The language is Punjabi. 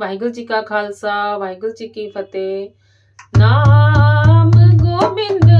ਵਾਹਿਗੁਰੂ ਜੀ ਕਾ ਖਾਲਸਾ ਵਾਹਿਗੁਰੂ ਜੀ ਕੀ ਫਤਿਹ। ਨਾਮ ਗੋਬਿੰਦ